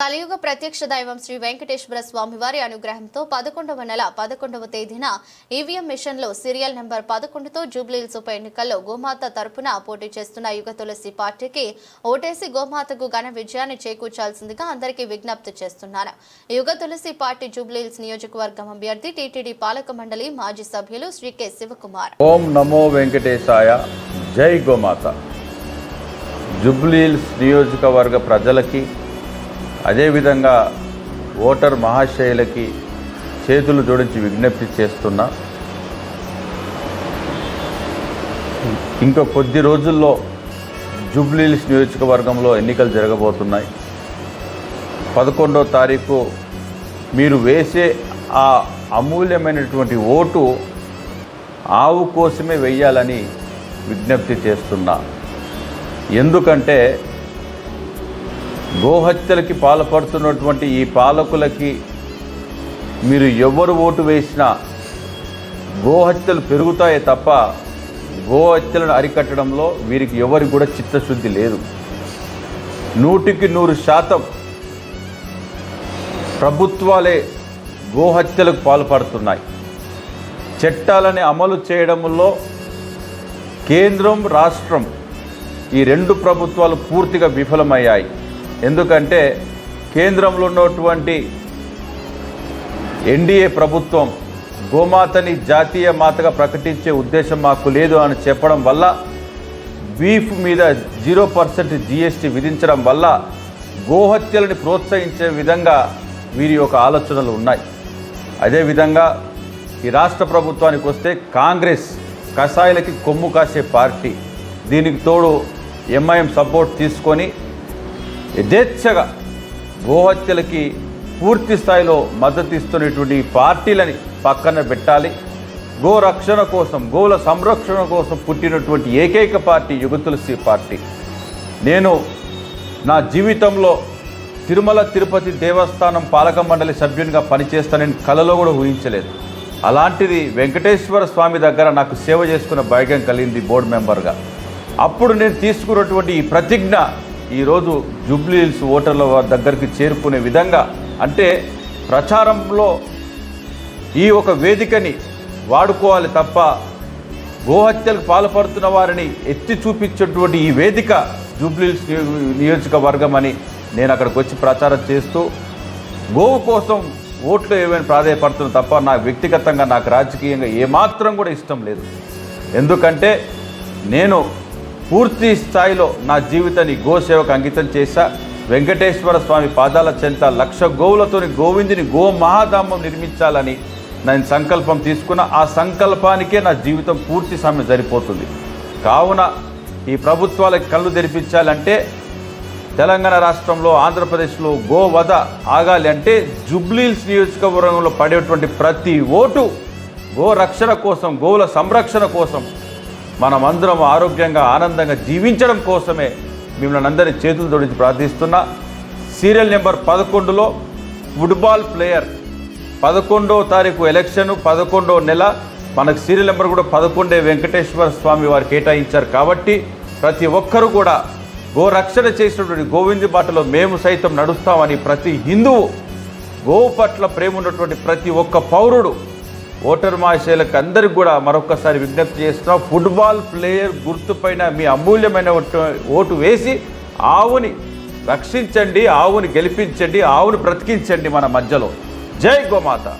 కలియుగ ప్రత్యక్ష దైవం శ్రీ వెంకటేశ్వర స్వామి వారి అనుగ్రహంతో పదకొండవ నెల పదకొండవ తేదీన ఈవీఎం మిషన్లో సీరియల్ నెంబర్ పదకొండుతో జూబ్లీహిల్స్ ఉప ఎన్నికల్లో గోమాత తరపున పోటీ చేస్తున్న యుగ తులసి పార్టీకి ఓటేసి గోమాతకు ఘన విజయాన్ని చేకూర్చాల్సిందిగా అందరికీ విజ్ఞప్తి చేస్తున్నాను యుగ తులసి పార్టీ జూబ్లీహిల్స్ నియోజకవర్గం అభ్యర్థి టీటీడీ పాలక మండలి మాజీ సభ్యులు శ్రీ కె శివకుమార్. ఓం నమో వెంకటేశాయ. జై గోమాత. జుబ్లీల్స్ నియోజకవర్గ ప్రజలకి అదేవిధంగా ఓటర్ మహాశైలకి చేతులు జోడించి విజ్ఞప్తి చేస్తున్నా. ఇంకా కొద్ది రోజుల్లో జుబ్లీల్స్ నియోజకవర్గంలో ఎన్నికలు జరగబోతున్నాయి. పదకొండో తారీఖు మీరు వేసే ఆ అమూల్యమైనటువంటి ఓటు ఆవు కోసమే వెయ్యాలని విజ్ఞప్తి చేస్తున్నా. ఎందుకంటే గోహత్యలకి పాల్పడుతున్నటువంటి ఈ పాలకులకి మీరు ఎవరు ఓటు వేసినా గోహత్యలు పెరుగుతాయే తప్ప గోహత్యలను అరికట్టడంలో వీరికి ఎవరికి కూడా చిత్తశుద్ధి లేదు. నూటికి నూరు శాతం ప్రభుత్వాలే గోహత్యలకు పాల్పడుతున్నాయి. చట్టాలని అమలు చేయడంలో కేంద్రం రాష్ట్రం ఈ రెండు ప్రభుత్వాలు పూర్తిగా విఫలమయ్యాయి. ఎందుకంటే కేంద్రంలో ఉన్నటువంటి ఎన్డీఏ ప్రభుత్వం గోమాతని జాతీయ మాతగా ప్రకటించే ఉద్దేశం మాకు లేదు అని చెప్పడం వల్ల బీఫ్ మీద జీరో పర్సెంట్ జీఎస్టీ విధించడం వల్ల గోహత్యలని ప్రోత్సహించే విధంగా వీరి యొక్క ఆలోచనలు ఉన్నాయి. అదేవిధంగా ఈ రాష్ట్ర ప్రభుత్వానికి వస్తే కాంగ్రెస్ కషాయలకి కొమ్ము కాసే పార్టీ. దీనికి తోడు ఎంఐఎం సపోర్ట్ తీసుకొని యథేచ్ఛగా గోహత్యలకి పూర్తి స్థాయిలో మద్దతు ఇస్తున్నటువంటి పార్టీలని పక్కన పెట్టాలి. గో రక్షణ కోసం గోల సంరక్షణ కోసం పుట్టినటువంటి ఏకైక పార్టీ యుగతులసి పార్టీ. నేను నా జీవితంలో తిరుమల తిరుపతి దేవస్థానం పాలక మండలి సభ్యునిగా పనిచేస్తానని కలలో కూడా ఊహించలేదు. అలాంటిది వెంకటేశ్వర స్వామి దగ్గర నాకు సేవ చేసుకున్న భాగ్యం కలిగింది బోర్డు మెంబర్గా. అప్పుడు నేను తీసుకున్నటువంటి ఈ ప్రతిజ్ఞ ఈరోజు జూబ్లీహిల్స్ ఓటర్ల వారి దగ్గరికి చేరుకునే విధంగా అంటే ప్రచారంలో ఈ ఒక వేదికని వాడుకోవాలి తప్ప గోహత్యలకు పాల్పడుతున్న వారిని ఎత్తి చూపించేటువంటి ఈ వేదిక జూబ్లీహిల్స్ నియోజకవర్గం అని నేను అక్కడికి వచ్చి ప్రచారం చేస్తూ గోవు కోసం ఓట్లు ఏమైనా ప్రాధాయపడుతున్నా తప్ప నాకు వ్యక్తిగతంగా నాకు రాజకీయంగా ఏమాత్రం కూడా ఇష్టం లేదు. ఎందుకంటే నేను పూర్తి స్థాయిలో నా జీవితాన్ని గోసేవకు అంకితం చేశా. వెంకటేశ్వర స్వామి పాదాల చెంత లక్ష గోవులతోని గోవిందుని గో మహాధామం నిర్మించాలని నేను సంకల్పం తీసుకున్న ఆ సంకల్పానికే నా జీవితం పూర్తి సమయం సరిపోతుంది. కావున ఈ ప్రభుత్వాలకు కళ్ళు తెరిపించాలంటే తెలంగాణ రాష్ట్రంలో ఆంధ్రప్రదేశ్లో గోవధ ఆగాలి అంటే జుబ్లీల్స్ నియోజకవర్గంలో పడేటువంటి ప్రతి ఓటు గో రక్షణ కోసం గోవుల సంరక్షణ కోసం మనమందరం ఆరోగ్యంగా ఆనందంగా జీవించడం కోసమే మిమ్మల్ని అందరి చేతులు జోడించి ప్రార్థిస్తున్నా. సీరియల్ నెంబర్ పదకొండులో ఫుట్బాల్ ప్లేయర్ పదకొండో తారీఖు ఎలక్షన్ పదకొండో నెల. మనకు సీరియల్ నెంబర్ కూడా పదకొండే వెంకటేశ్వర స్వామి వారు కేటాయించారు కాబట్టి ప్రతి ఒక్కరూ కూడా గో రక్షణ చేసినటువంటి గోవింది బాటలో మేము సైతం నడుస్తామని ప్రతి హిందువు గోవు పట్ల ప్రేమ ఉన్నటువంటి ప్రతి ఒక్క పౌరుడు ఓటర్ మహాశయులకు అందరికి కూడా మరొకసారి విజ్ఞప్తి చేస్తున్నాం ఫుట్బాల్ ప్లేయర్ గుర్తుపైన మీ అమూల్యమైన ఓటు- ఓటు వేసి ఆవుని రక్షించండి ఆవుని గెలిపించండి ఆవుని బ్రతికించండి మన మధ్యలో. జై గోమాత.